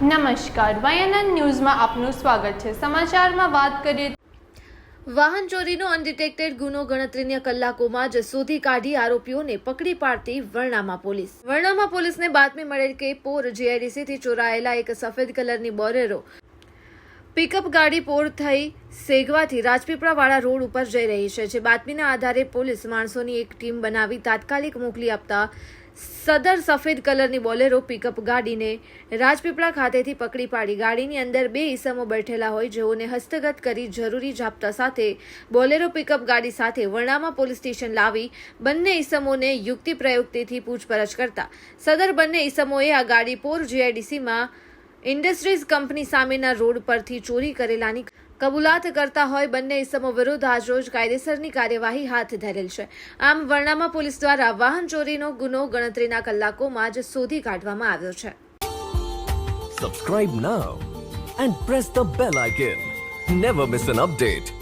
નમસ્કાર, વાયનન ન્યૂઝમાં આપનું સ્વાગત છે. સમાચારમાં વાત કરીએ વાહન ચોરીનો અનડિટેક્ટેડ ગુનો ગણતરીના કલાકોમાં જ શોધી કાઢી આરોપીઓને પકડી પાડતી વર્ણામા પોલીસ. વર્ણામા પોલીસને બાતમી મળેલ કે પોર જીઆઈડીસીથી ચોરાયેલા એક સફેદ કલરની બોરેરો પિકઅપ ગાડી પોર થઈ સેગવાથી રાજપીપળાવાળા રોડ ઉપર જઈ રહી છે. જે બાતમીના આધારે પોલીસ માણસોની એક ટીમ બનાવી તાત્કાલિક મોકલી આપતા સદર સફેદ કલરની બોલેરો પિકઅપ ગાડીને રાજપીપળા ખાતેથી પકડી પાડી. ગાડીની અંદર બે ઈસમો બેઠેલા હોય, જેઓને હસ્તગત કરી જરૂરી જાપ્તા સાથે બોલેરો પિકઅપ ગાડી સાથે વર્ણામા પોલીસ સ્ટેશન લાવી બંને ઈસમોને યુક્તિ પ્રયુક્તિથી પૂછપરછ કરતા. સદર બંને ઈસમોએ આ ગાડી પોર જીઆઈડીસીમાં ઇન્ડસ્ટ્રીઝ કંપની સામેના રોડ પરથી ચોરી કરેલાની કબૂલાત કરતા હોય બંને ઇસમો વિરુદ્ધ આજરોજ કાયદેસરની કાર્યવાહી હાથ ધરેલ છે. આમ વર્ણામાં પોલીસ દ્વારા વાહન ચોરીનો ગુનો ગણતરીના કલાકોમાં જ શોધી કાઢવામાં આવ્યો છે. Subscribe now and press the bell icon never miss an update.